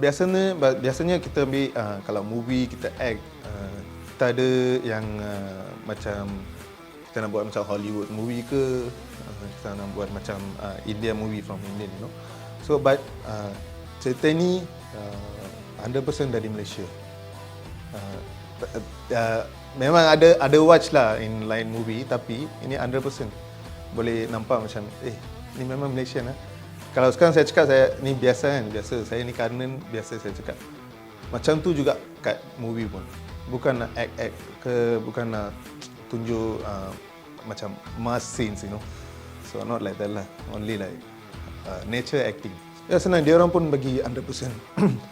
biasanya biasanya kita ambil uh, kalau movie kita act uh, kita ada yang uh, macam kita nak buat macam Hollywood movie ke uh, kita nak buat macam uh, India movie from Indian you know. So but uh, cerita ni uh, 100% dari Malaysia. Uh, uh, memang ada ada watch lah in lain movie tapi ini 100% boleh nampak macam eh ni memang Malaysian lah kalau sekarang saya cakap saya ni biasa kan biasa. Saya ni kanan biasa saya cakap. Macam tu juga kat movie pun. Bukan nak act act ke bukan nak tunjuk uh, macam mass scenes you know. So not like that lah. Only like uh, nature acting. Ya senang. Dia orang pun bagi 100%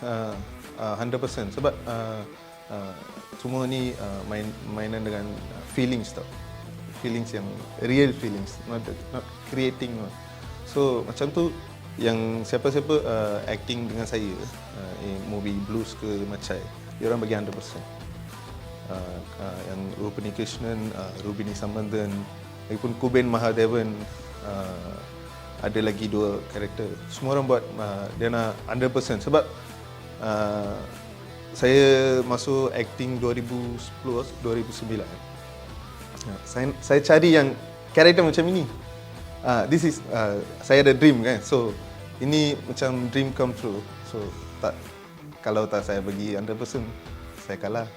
uh, uh, 100% sebab uh, uh, semua ni uh, main mainan dengan feelings tau. Feelings yang real feelings. Not not creating one. So macam tu yang siapa-siapa uh, acting dengan saya uh, in movie blues ke macai dia orang bagi 100% uh, uh, yang Rupani Krishnan uh, Rubini Sambandan lagipun Kuben Mahadevan uh, ada lagi dua karakter. Semua orang buat uh, dia nak 100% sebab uh, saya masuk acting 2010 2009 Ya, saya saya cari yang karakter macam ini. Uh, this is uh, saya ada dream kan. So ini macam dream come true. So tak kalau tak saya bagi 100% saya kalah.